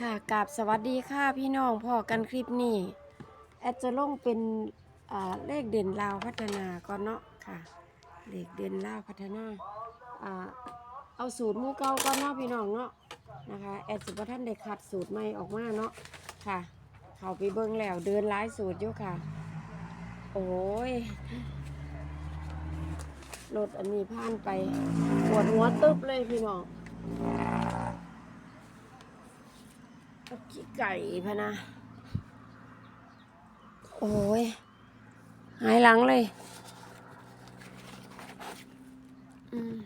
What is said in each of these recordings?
ค่ะกับสวัสดีค่ะพี่น้องพอกันคลิปนี้ แอดจะลงเป็นเลขเด่นลาวพัฒนาก่อนเนาะค่ะ เลขเด่นลาวพัฒนาเอาสูตรมูเก่าก่อนเนาะพี่น้องเนาะนะคะ แอดสิบท่านได้ขัดสูตรใหม่ออกมาเนาะค่ะ เขาไปเบิ่งแล้วเดินหลายสูตรอยู่ค่ะ โอ้ยรถอันนี้ผ่านไปปวดหัวตึ๊บเลยพี่น้อง กับขี้ไก่พะนะ โอ้ย หายหลังเลย อืม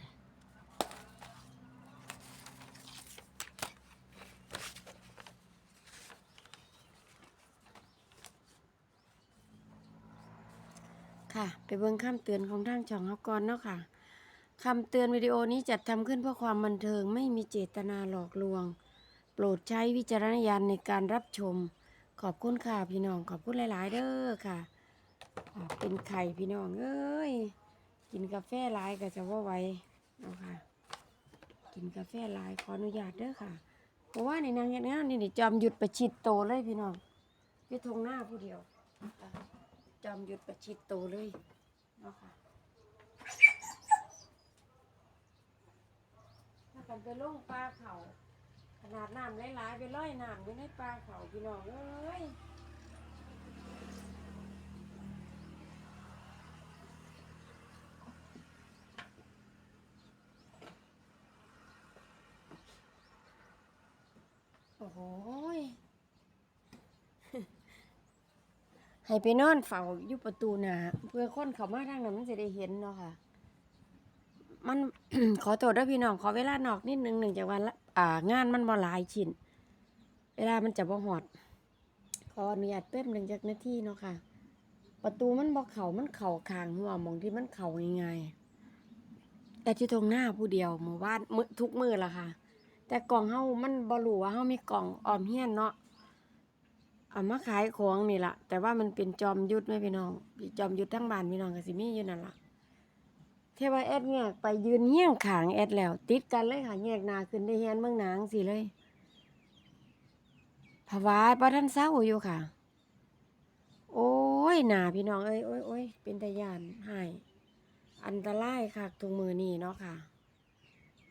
ค่ะไปเบิ่งคำเตือนของทางช่องเฮาก่อนเนาะค่ะคำเตือนวิดีโอนี้จัดทำขึ้นเพื่อความบันเทิงไม่มีเจตนาหลอกลวงโปรดใช้วิจารณญาณในการรับชม ขอบคุณค่ะพี่น้อง ขอบคุณหลาย ๆ เด้อค่ะ เป็นไข่พี่น้อง เอ้ย กินกาแฟหลายก็จะว่าไวเนาะค่ะ กินกาแฟหลายขออนุญาตเด้อค่ะ เพราะว่าในนางเฮ็ดงานนี่จอมหยุดประชิดโตเลยพี่น้องอยี่ทงหน้าผู้เดียวจอมหยุดประชิดโตเลยเนาะค่ะถ้ากันไปลงปลาเขา ขนาดน้ำหลายๆไปร้อยน้ำอยู่ในปลาเขาพี่น้องเอ้ยโอ้โหยให้ไปนอนเฝ้าอยู่ประตูหนาเพื่อคนเขามาทางนั้นมันจะได้เห็นเนาะค่ะ มันขอโทษด้วยพี่น้องขอเวลานอกนิดนึงหนึ่งจากวันละอ่างานมันบ่หลายชิ้นเวลามันจะบ่หอด ขออนุญาตแป๊บหนึ่งจากนาทีเนาะค่ะ ประตูมันบ่เข่ามันเข่าคางหัวมองที่มันเข่าง่ายๆแต่ที่ตรงหน้าผู้เดียวเมื่อวานมือทุกมือละค่ะ แต่กล่องเฮามันบ่รู้ว่าเฮามีกล่องออมเฮียนเนาะเอามาขายของนี่ละแต่ว่ามันเป็นจอมยุทธไหมพี่น้องจอมยุทธทั้งบ้านพี่น้องก็สิมีอยู่นั่นล่ะ เทว่าแอดแงกไปยืนเฮี้ยงขางแอดแล้ว ติดกันเลยค่ะแงกหนาขึ้นได้เฮียนเมืองหนางสิเลยผวาประทันเศร้าอยู่ค่ะ โอ้ยหนาพี่น้องเอ้ยโอ้ยโอ้ยเป็นตะยานหายอันตรายค่ะทุงมือนี่เนาะค่ะ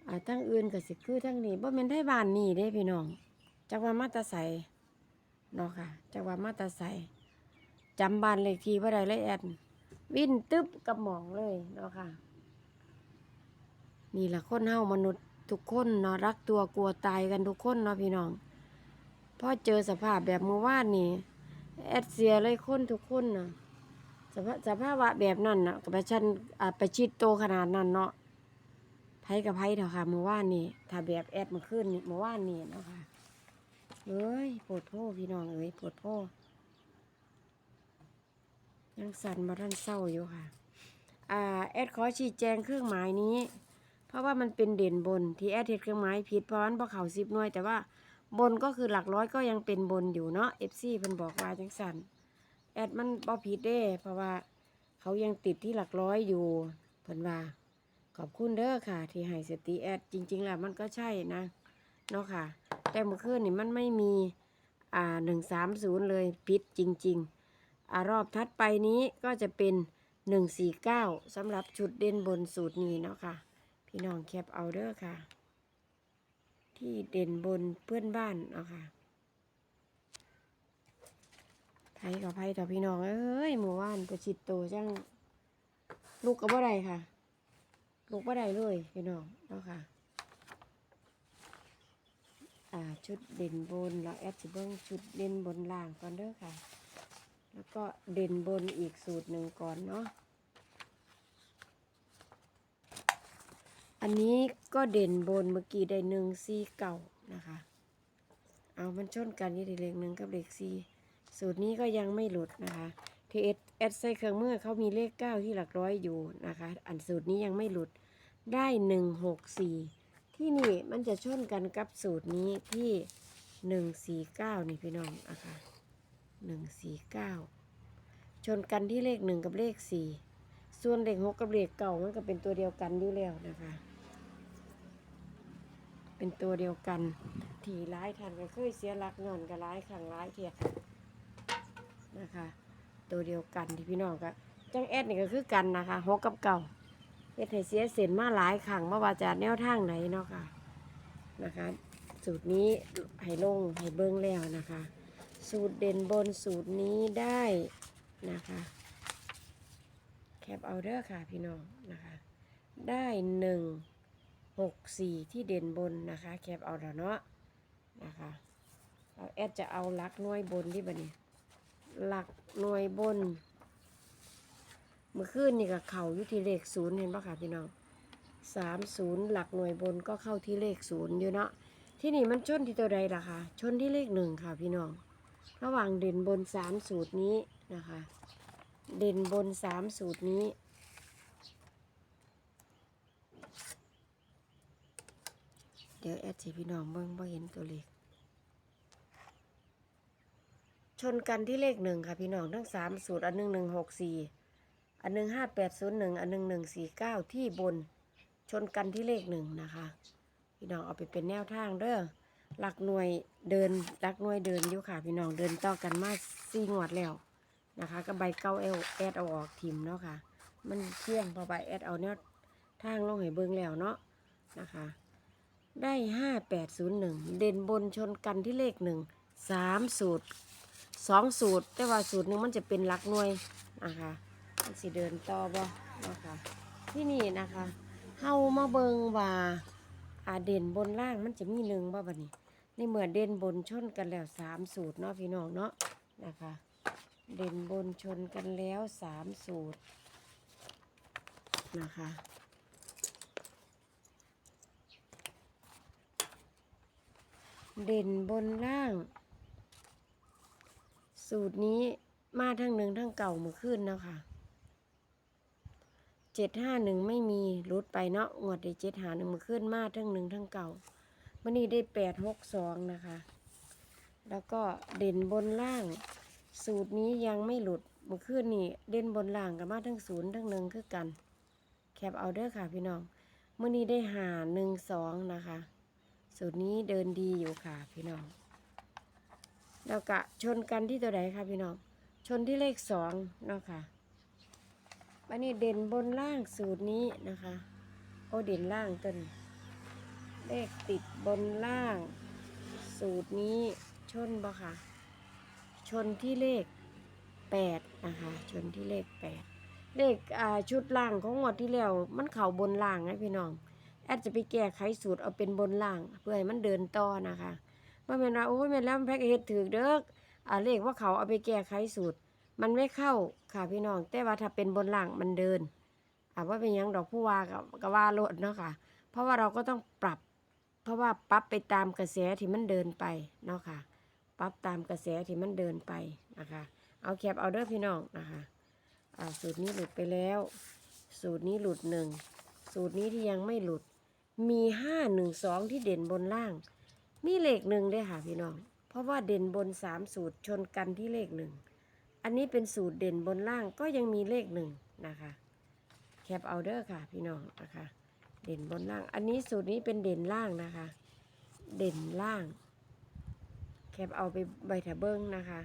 อ่าทั้งอื่นก็สิคือทั้งนี้บ่แม่นไทบ้านนี่เด้พี่น้องจักว่ามาตาใสเนาะค่ะจักว่ามาตาใสจำบ้านเลขที่บ่ได้เลยแอดวิ่นตึ๊บกับหมองเลยเนาะค่ะ นี่แหละคนเฮามนุษย์ทุกคนเนาะรักตัวกลัวตายกันทุกคนเนาะพี่น้องพอเจอสภาพแบบเมื่อวานนี่แอดเสียเลยคนทุกคนเน่ะสภาพสภาพะแบบนั้นน่ะกับชันไปชิดโตขนาดนั้นเนาะไผกับไผเถอะค่ะเมื่อวานนี่ถ้าแบบแอดเมาขึ้นเมื่อวานนี่เนาะค่ะเอ้ยปวดโพพี่น้องเอ้ยปวดโพยังสั่นมาท่านเศร้าอยู่ค่ะ อ่าแอดขอชี้แจงเครื่องหมายนี้ เพราะว่ามันเป็นเด่นบนที่แอดเฮ็ดเครื่องหมายผิดเพราะมันพอเขาสิบหน่วย แต่ว่าบนก็คือหลักร้อยก็ยังเป็นบนอยู่เนาะ FC เพิ่นบอกว่าจังสันแอดมันบ่ผิดเด้ เพราะว่าเขายังติดที่หลักร้อยอยู่เพิ่นว่าขอบคุณเด้อค่ะ ที่ให้สติแอดจริงๆแล้วมันก็ใช่นะเนาะค่ะ แต่เมื่อคืนนี่มันไม่มีอ่าหนึ่งสามศูนย์เลยผิดจริง ๆ อ่ารอบทัดไปนี้ก็จะเป็นหนึ่งสี่เก้าสำหรับชุดเด่นบนสูตรนี้เนาะค่ะ พี่น้องแคปเอาเด้อค่ะ ที่เด่นบนเพื่อนบ้านเนาะค่ะไผกับไผต่อพี่น้องเอ้ยหมู่บ้านประชิดโตจังลูกกับบ่ได้ค่ะลูกบ่ได้เลยพี่น้องเนาะค่ะอ่าชุดเด่นบนเราแอดสิเบิ้งชุดเด่นบนล่างก่อนเด้อค่ะ แล้วก็เด่นบนอีกสูตรหนึ่งก่อนเนาะ อันนี้ก็เด่นบนเมื่อกี้ได้หนึ่งซีเก่านะคะ เอามันชนกันยี่เลขหนึ่งกับเลขซีสูตรนี้ก็ยังไม่หลุดนะคะทีเอสเอสใส่เครื่องมือเขามีเลขเก้าที่หลักร้อยอยู่นะคะ อันสูตรนี้ยังไม่หลุดได้หนึ่งหกสี่ที่นี่มันจะชนกันกับสูตรนี้ที่หนึ่งสี่เก้านี่พี่น้องอะคะหนึ่งสี่เก้าชนกันที่เลขหนึ่งกับเลขสี่ส่วนเลขหกกับเลขเก่ามันก็เป็นตัวเดียวกันอยู่แล้วนะคะ เป็นตัวเดียวกันที่ร้ายทันก็เคยเสียหลักย้อนกับร้ายขังร้ายเทียนะคะ ตัวเดียวกันที่พี่น้องก็จังแอดนี่ก็คือกันนะคะหกกับเก่าเฮ็ดให้เสียเส้นมาหลายขังมาว่าจะแนวทางไหนเนาะค่ะนะคะ สูตรนี้ให้ลงให้เบิ้งแล้วนะคะ สูตรเด่นบนสูตรนี้ได้นะคะแคปเอาเด้อค่ะพี่น้องนะคะ ได้หนึ่ง หกสี่ที่เด่นบนนะคะแคปเอาแล้วเนาะนะคะเราแอดจะเอาลักหน่วยบนที่บันนี้หลักหน่วยบน เมื่อคืนนี่ก็เข่าอยู่ที่เลขศูนย์เห็นปะคะพี่น้องสามศูนย์หลักหน่วยบนก็เข้าที่เลขศูนย์อยู่เนาะที่นี่มันชนที่ตัวใดล่ะคะชนที่เลขหนึ่งค่ะพี่น้อง ระหว่างเด่นบนสามสูตรนี้นะคะ เด่นบนสามสูตรนี้ ดี๋ยวแอดสิพี่น้องเบิ่งบ่เห็นตัวเลขชนกันที่เลขหนึ่งค่ะพี่น้องทั้งสามสูตรอันหนึ่งหนึ่งหกสี่อันหนึ่งห้าแปดศูนย์หนึ่งอันหนึ่งหนึ่งสี่เก้าที่บน ชนกันที่เลขหนึ่งนะคะ พี่น้องเอาไปเป็นแนวทางเด้อหลักหน่วยเดินหลักหน่วยเดินอยู่ค่ะ พี่น้องเดินต่อกันมาสี่งวดแล้วนะคะก็ใบเก้าเอลแอดเอาออกทิมเนาะค่ะ มันเที่ยงพอใบแอดเอาแนวทางลงให้เบิ่งแล้วเนาะนะคะ ได้ห้าแปดศูนย์หนึ่งเด่นบนชนกันที่เลขหนึ่งสามสูตรสองสูตร แต่ว่าสูตรหนึ่งมันจะเป็นหลักหน่วยนะคะมันสิเดินต่อบ่นะคะที่นี่นะคะเฮามาเบิงว่าอาเด่นบนล่างมันจะมีหนึ่งบ่บัดนี้ในเมื่อเด่นบนชนกันแล้วสามสูตรเนาะพี่น้องเนาะนะคะ เด่นบนชนกันแล้วสามสูตรนะคะ เด่นบนล่าง สูตรนี้มาทั้งหนึ่งทั้งเก่ามื่อคืนนะคะเจ็ดห้าหนึ่งไม่มีรุดไปเนาะงวดได้เจ็ดหาหนึ่งมื่อคืนมาทั้งหนึ่งทั้งเก่ามื่อนี้ได้แปดหกสองนะคะ แล้วก็เด่นบนล่าง สูตรนี้ยังไม่หลุดมื่อคืนนี่เด่นบนล่างกับมาทั้งศูนย์ทั้งหนึ่งคือกัน แคปเอาเด้อค่ะพี่น้องเมื่อนี้ได้หาหนึ่งสองนะคะ สูตรนี้เดินดีอยู่ค่ะพี่น้องแล้วก็ชนกันที่ตัวใดคะพี่น้อง ชนที่เลขสองเนาะค่ะวันนี้เด่นบนล่างสูตรนี้นะคะ โอเด่นล่างต้นเลขติดบนล่าง สูตรนี้ชนบ่ค่ะ ชนที่เลขแปดนะคะ ชนที่เลขแปดเลขชุดล่างของงวดที่แล้วมันเข่าบนล่างนะพี่น้อง แอดจะไปแก้ไขสูตรเอาเป็นบนล่าง เพื่อให้มันเดินต่อนะคะว่าแม่นว่าโอ้ยแม่นแล้วมันแพ็กเฮ็ดถือเด้ออ่าเลขว่าเขาเอาไปแก้ไขสูตร มันไม่เข้าค่ะพี่น้อง แต่ว่าถ้าเป็นบนล่างมันเดินอ่าว่าเป็นยังดอกผู้ว่ากับกว่าโลดเนาะค่ะ เพราะว่าเราก็ต้องปรับ เพราะว่าปรับไปตามกระแสที่มันเดินไปเนาะค่ะปรับตามกระแสที่มันเดินไปนะคะ เอาแคปเอาเด้อพี่น้องนะคะอ่าสูตรนี้หลุดไปแล้ว สูตรนี้หลุดหนึ่งสูตรนี้ที่ยังไม่หลุด มีห้าหนึ่งสองที่เด่นบนล่าง มีเลขหนึ่งด้วยค่ะพี่น้อง เพราะว่าเด่นบนสามสูตรชนกันที่เลขหนึ่ง อันนี้เป็นสูตรเด่นบนล่างก็ยังมีเลขหนึ่งนะคะ แคปเอาเดอร์ค่ะพี่น้องนะคะ เด่นบนล่าง อันนี้สูตรนี้เป็นเด่นล่างนะคะ เด่นล่าง แคปเอาไปใบถะเบิ้งนะคะ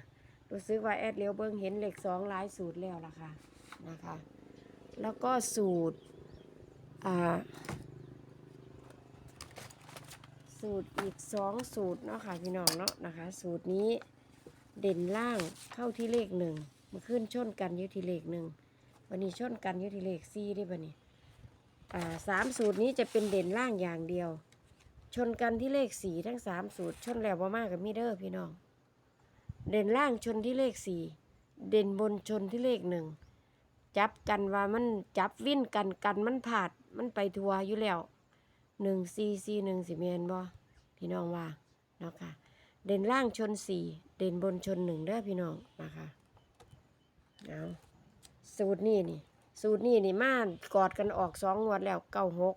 รู้สึกว่าแอดเลี้ยวเบิ้งเห็นเลขสองหลายสูตรแล้วล่ะค่ะนะคะ แล้วก็สูตรอ่า สูตรอีกสองสูตรเนาะค่ะพี่น้องเนาะนะคะ สูตรนี้เด่นล่างเข้าที่เลขหนึ่งมาขึ้นชนกันอยุที่เลขหนึ่งวันนี้ชนกันอยุที่เลขสี่ได้ปะนี่อ่าสามสูตรนี้จะเป็นเด่นล่างอย่างเดียว ชนกันที่เลขสี่ทั้งสามสูตร ชนแล้วว่ามากกับมิเดอร์พี่น้อง เด่นล่างชนที่เลขสี่เด่นบนชนที่เลขหนึ่งจับกันว่ามันจับวิ่นกันกันมันผาดมันไปทัวอยู่แล้ว หนึ่งซีซีหนึ่งสิเมนบ่พี่น้องว่าเนาะค่ะ เด่นล่างชนสี่เด่นบนชนหนึ่งเด้อพี่น้องนะคะเอาสูตรนี้นี่ สูตรนี้นี่มากอดกันออกสองงวดแล้วเก้าหก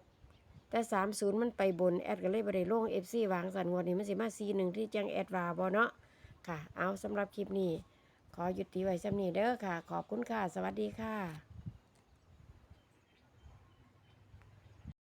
แต่สามศูนย์มันไปบนแอดก็เลยบไดลงเอฟซีวางสันงวดนี้มันสิมาซีหนึ่งที่จังแอดวาบอเนาะค่ะ เอาสำหรับคลิปนี้ ขอหยุดตีไว้สำนี้เด้อค่ะ ขอบคุณค่ะ สวัสดีค่ะ